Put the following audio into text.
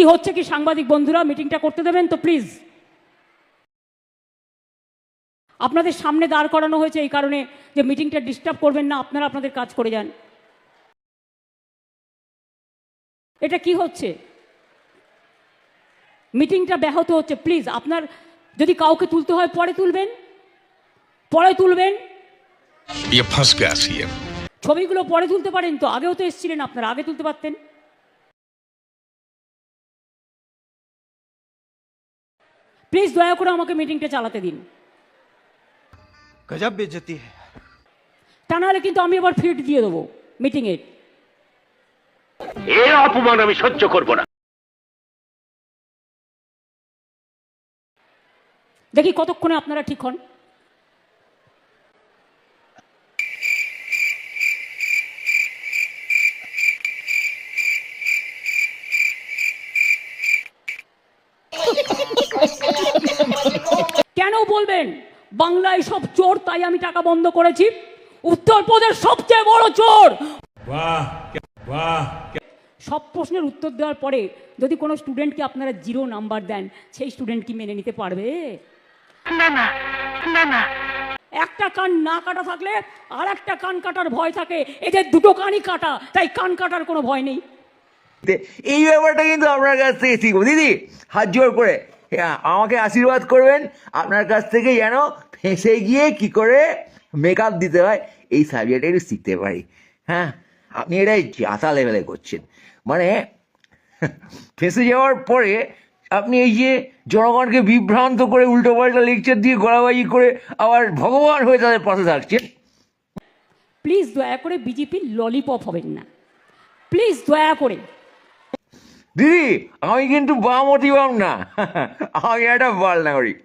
কি হচ্ছে কি সাংবাদিক বন্ধুরা? মিটিংটা করতে দেবেন তো প্লিজ আপনাদের সামনে দাঁড় করানো হয়েছে এই কারণে যে মিটিংটা ডিস্টার্ব করবেন না আপনারা আপনাদের কাজ করে যান। এটা কি হচ্ছে? মিটিংটা ব্যাহত হচ্ছে প্লিজ আপনার যদি কাউকে তুলতে হয় পরে তুলবেন। পরে তুলবেন। ছবিগুলো পরে তুলতে পারেন তো আগেও তো এসেছিলেন আপনারা আগে তুলতে পারতেন। প্লিজ দয়া করে আমাকে মিটিংটা চালাতে দিন। গজব বেজতি তা নাহলে কিন্তু আমি আবার ফিট দিয়ে দেবো মিটিংয়ের এর অপমান আমি সহ্য করব না। দেখি কতক্ষণে আপনারা ঠিক হন। কেন বলবেন? বাংলায় সব চোর তাই আমি টাকা বন্ধ করেছি। উত্তরপ্রদেশ সবচেয়ে বড় চোর! সব প্রশ্নের উত্তর দেওয়ার পরে যদি কোনো স্টুডেন্টকে আপনারা জিরো নাম্বার দেন সেই স্টুডেন্ট কি মেনে নিতে পারবে? একটা কান না কাটা থাকলে আর একটা কান কাটার ভয় থাকে। এদের দুটো কানই কাটা তাই কান কাটার কোনো ভয় নেই। এই ব্যাপারটা কিন্তু আপনার কাছ থেকে শিখব। দিদি হাত জোর করে। আমাকে আশীর্বাদ করবেন। আপনার কাছ থেকে যেন ফেঁসে গিয়ে কি করে মেকআপ দিতে হয়, এই সাবজেক্টে একটু শিখতে পারি। হ্যাঁ আপনি এটাই জাতা লেভেলে করছেন। মানে ফেঁসে যাওয়ার পরে আপনি এই যে জনগণকে বিভ্রান্ত করে উল্টো পাল্টা লেকচার দিয়ে গড়াবাজি করে আবার ভগবান হয়ে তাদের পাশে থাকছেন। প্লিজ দয়া করে বিজেপির ললিপপ হবেন না। প্লিজ দয়া করে দিদি আমি কিন্তু বাম অতি বাম না। আমি একটা বাল নাগরিক